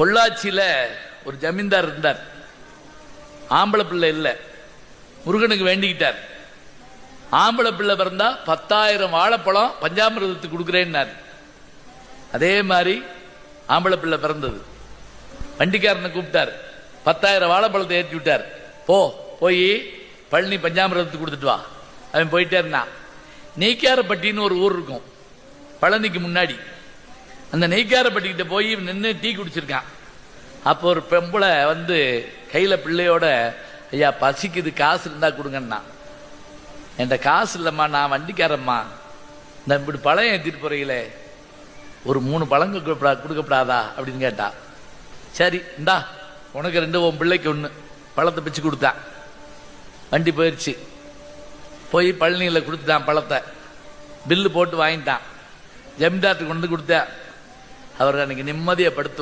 பொள்ளாச்சியில் ஒரு ஜமீன்தார் இருந்தார். ஆம்பளை பிள்ளை இல்லை. முருகனுக்கு வேண்டிக்கிட்டார். ஆம்பளை பிள்ளை பிறந்தா பத்தாயிரம் வாழைப்பழம் பஞ்சாமிரதத்துக்கு கொடுக்குறேன்னார். அதே மாதிரி ஆம்பளை பிள்ளை பிறந்தது. வண்டிக்காரனை கூப்பிட்டார். பத்தாயிரம் வாழைப்பழத்தை ஏற்றி விட்டார். போ போய் பழனி பஞ்சாமிரதத்துக்கு கொடுத்துட்டு வா. அவன் போயிட்டே இருந்தான். நீக்காரப்பட்டின்னு ஒரு ஊர் இருக்கும். பழனிக்கு முன்னாடி. அந்த நெய்க்காரப்பட்டிக்கிட்ட போய் நின்று டீ குடிச்சிருக்கான். அப்போ ஒரு பெம்பளை வந்து கையில பிள்ளையோட ஐயா பசிக்குது காசு இருந்தா கொடுங்கண்ணா. என்கிட்ட காசு இல்லைம்மா நான் வண்டிக்காரம்மா. இந்த இப்படி பழம் ஏற்றிட்டு போறீங்களே. ஒரு மூணு பழம் கொடுக்கப்படாதா? அப்படின்னு கேட்டா. சரி இந்தா உனக்கு ரெண்டு உன் பிள்ளைக்கு ஒன்று பழத்தை பிச்சு கொடுத்தான். வண்டி போயிடுச்சு போய் பழனியில் கொடுத்துட்டான் பழத்தை. பில்லு போட்டு வாங்கிட்டான். ஜமீன்தார்ட்டு கொண்டு கொடுத்தேன். அவர் எனக்கு நிம்மதியை படுத்து